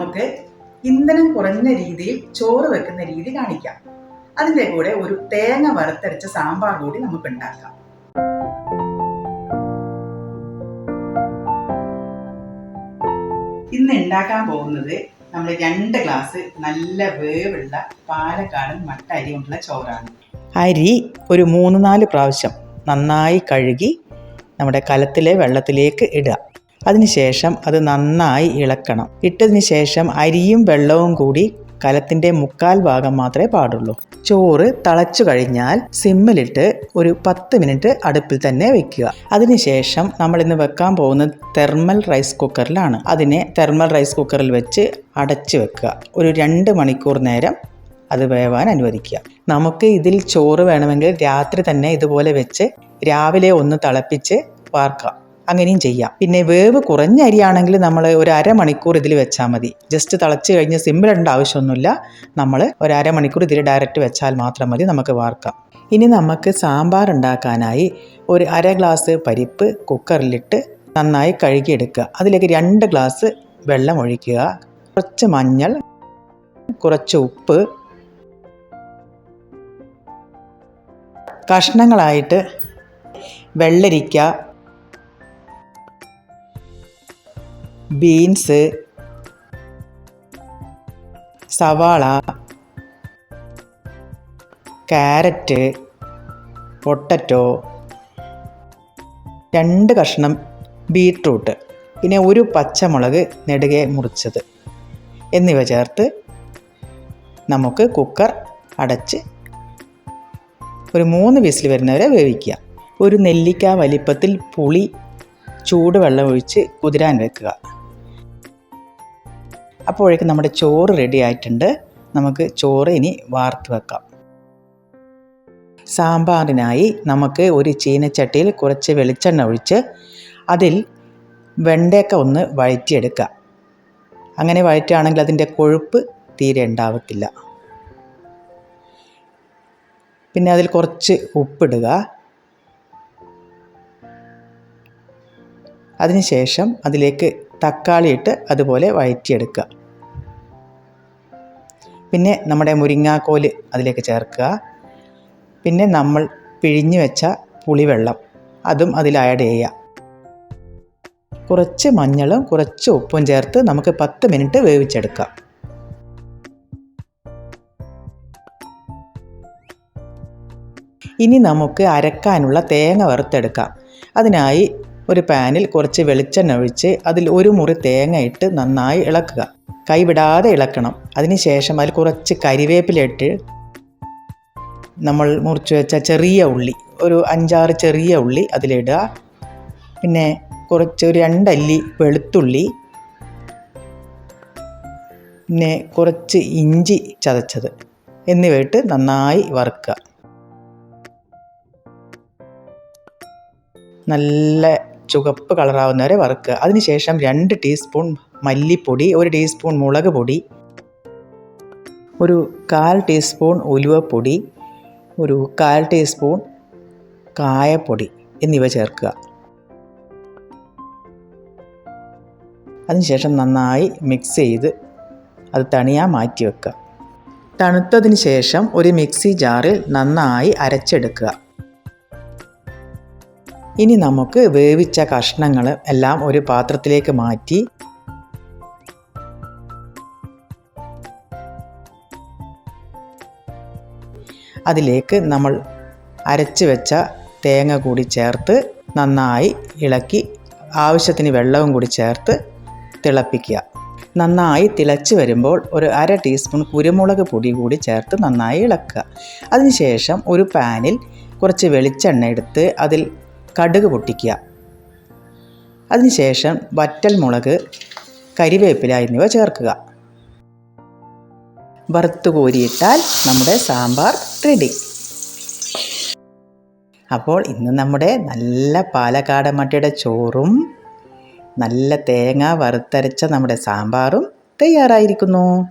നമുക്ക് ഇന്ധനം കുറഞ്ഞ രീതിയിൽ ചോറ് വെക്കുന്ന രീതി കാണിക്കാം. അതിന്റെ കൂടെ ഒരു തേങ്ങ വറുത്തരച്ച സാമ്പാർ കൂടി നമുക്ക് ഉണ്ടാക്കാം ഇന്ന് ഉണ്ടാക്കാൻ പോകുന്നത് നമ്മൾ രണ്ട് ഗ്ലാസ് നല്ല വേവുള്ള പാലക്കാടൻ മട്ട അരി കൊണ്ടുള്ള ചോറാണ്. അരി ഒരു മൂന്ന് നാല് പ്രാവശ്യം നന്നായി കഴുകി നമ്മുടെ കലത്തിലെ വെള്ളത്തിലേക്ക് ഇടുക. അതിനുശേഷം അത് നന്നായി ഇളക്കണം. ഇട്ടതിന് ശേഷം അരിയും വെള്ളവും കൂടി കലത്തിന്റെ മുക്കാൽ ഭാഗം മാത്രമേ പാടുള്ളൂ. ചോറ് തളച്ചു കഴിഞ്ഞാൽ സിമ്മിലിട്ട് ഒരു പത്ത് മിനിറ്റ് അടുപ്പിൽ തന്നെ വെക്കുക. അതിനുശേഷം നമ്മൾ ഇന്ന് വെക്കാൻ പോകുന്നത് തെർമൽ റൈസ് കുക്കറിലാണ്. അതിനെ തെർമൽ റൈസ് കുക്കറിൽ വെച്ച് അടച്ചു വെക്കുക. ഒരു രണ്ട് മണിക്കൂർ നേരം അത് വേവാൻ അനുവദിക്കുക. നമുക്ക് ഇതിൽ ചോറ് വേണമെങ്കിൽ രാത്രി തന്നെ ഇതുപോലെ വെച്ച് രാവിലെ ഒന്ന് തിളപ്പിച്ച് വാർക്കാം. അങ്ങനെയും ചെയ്യാം. പിന്നെ വേവ് കുറഞ്ഞ അരിയാണെങ്കിൽ നമ്മൾ ഒരു അരമണിക്കൂർ ഇതിൽ വെച്ചാൽ മതി. ജസ്റ്റ് തിളച്ച് കഴിഞ്ഞ് സിമ്പിളിടേണ്ട ആവശ്യമൊന്നുമില്ല. നമ്മൾ ഒരു അരമണിക്കൂർ ഇതിൽ ഡയറക്റ്റ് വെച്ചാൽ മാത്രം മതി നമുക്ക് വാർക്കാം. ഇനി നമുക്ക് സാമ്പാർ ഉണ്ടാക്കാനായി ഒരു അര ഗ്ലാസ് പരിപ്പ് കുക്കറിലിട്ട് നന്നായി കഴുകിയെടുക്കുക. അതിലേക്ക് രണ്ട് ഗ്ലാസ് വെള്ളം ഒഴിക്കുക. കുറച്ച് മഞ്ഞൾ കുറച്ച് ഉപ്പ് കഷ്ണങ്ങളായിട്ട് വെള്ളരിക്ക ബീൻസ് സവാള ക്യാരറ്റ് പൊട്ടറ്റോ രണ്ട് കഷ്ണം ബീട്രൂട്ട്. പിന്നെ ഒരു പച്ചമുളക് നെടുകെ മുറിച്ചത്. എന്നിവ ചേർത്ത് നമുക്ക് കുക്കർ അടച്ച് ഒരു മൂന്ന് വിസിൽ വരുന്നവരെ വേവിക്കുക. ഒരു നെല്ലിക്ക വലിപ്പത്തിൽ പുളി ചൂടുവെള്ളം ഒഴിച്ച് കുതിരാൻ വെക്കുക. അപ്പോഴേക്കും നമ്മുടെ ചോറ് റെഡി ആയിട്ടുണ്ട്. നമുക്ക് ചോറ് ഇനി വാർത്ത് വെക്കാം. സാമ്പാറിനായി നമുക്ക് ഒരു ചീനച്ചട്ടിയിൽ കുറച്ച് വെളിച്ചെണ്ണ ഒഴിച്ച് അതിൽ വെണ്ടയ്ക്ക ഒന്ന് വഴറ്റിയെടുക്കുക. അങ്ങനെ വഴറ്റുകയാണെങ്കിൽ അതിന്റെ കൊഴുപ്പ് തീരെ ഉണ്ടാവത്തില്ല. പിന്നെ അതിൽ കുറച്ച് ഉപ്പിടുക. അതിനുശേഷം അതിലേക്ക് തക്കാളി ഇട്ട് അതുപോലെ വഴറ്റിയെടുക്കുക. പിന്നെ നമ്മുടെ മുരിങ്ങാക്കോൽ അതിലേക്ക് ചേർക്കുക. പിന്നെ നമ്മൾ പിഴിഞ്ഞു വെച്ച പുളിവെള്ളം അതും അതിൽ ആഡ് ചെയ്യുക. കുറച്ച് മഞ്ഞളും കുറച്ച് ഉപ്പും ചേർത്ത് നമുക്ക് പത്ത് മിനിറ്റ് വേവിച്ചെടുക്കാം. ഇനി നമുക്ക് അരക്കാനുള്ള തേങ്ങ വറുത്തെടുക്കാം. അതിനായി ഒരു പാനിൽ കുറച്ച് വെളിച്ചെണ്ണ ഒഴിച്ച് അതിൽ ഒരു മുറി തേങ്ങ ഇട്ട് നന്നായി ഇളക്കുക. കൈവിടാതെ ഇളക്കണം. അതിനുശേഷം അതിൽ കുറച്ച് കരിവേപ്പിലിട്ട് നമ്മൾ മുറിച്ച് വെച്ച ചെറിയ ഉള്ളി ഒരു അഞ്ചാറ് ചെറിയ ഉള്ളി അതിലിടുക. പിന്നെ കുറച്ച് ഒരു രണ്ടല്ലി വെളുത്തുള്ളി പിന്നെ കുറച്ച് ഇഞ്ചി ചതച്ചത് എന്നിവയിട്ട് നന്നായി വറുക്കുക. നല്ല ചുവപ്പ് കളറാവുന്നവരെ വറുക്കുക. അതിനുശേഷം രണ്ട് ടീസ്പൂൺ മല്ലിപ്പൊടി ഒരു ടീസ്പൂൺ മുളക് പൊടി ഒരു കാൽ ടീസ്പൂൺ ഉലുവപ്പൊടി ഒരു കാൽ ടീസ്പൂൺ കായപ്പൊടി എന്നിവ ചേർക്കുക. അതിനുശേഷം നന്നായി മിക്സ് ചെയ്ത് അത് തണിയാൻ മാറ്റി വെക്കുക തണുത്തതിന് ശേഷം ഒരു മിക്സി ജാറിൽ നന്നായി അരച്ചെടുക്കുക. ഇനി നമുക്ക് വേവിച്ച കഷ്ണങ്ങൾ എല്ലാം ഒരു പാത്രത്തിലേക്ക് മാറ്റി അതിലേക്ക് നമ്മൾ അരച്ച് വെച്ച തേങ്ങ കൂടി ചേർത്ത് നന്നായി ഇളക്കി ആവശ്യത്തിന് വെള്ളവും കൂടി ചേർത്ത് തിളപ്പിക്കുക. നന്നായി തിളച്ച് വരുമ്പോൾ ഒരു അര ടീസ്പൂൺ കുരുമുളക് പൊടി കൂടി ചേർത്ത് നന്നായി ഇളക്കുക. അതിനുശേഷം ഒരു പാനിൽ കുറച്ച് വെളിച്ചെണ്ണ എടുത്ത് അതിൽ കടുക് പൊട്ടിക്കുക. അതിനുശേഷം വറ്റൽ മുളക് കരിവേപ്പില എന്നിവ ചേർക്കുക. വറുത്ത് കോരിയിട്ടാൽ നമ്മുടെ സാമ്പാർ റെഡി അപ്പോൾ ഇന്ന് നമ്മുടെ നല്ല പാലക്കാട് മട്ടയുടെ ചോറും നല്ല തേങ്ങ വറുത്തരച്ച നമ്മുടെ സാമ്പാറും തയ്യാറായിരിക്കുന്നു.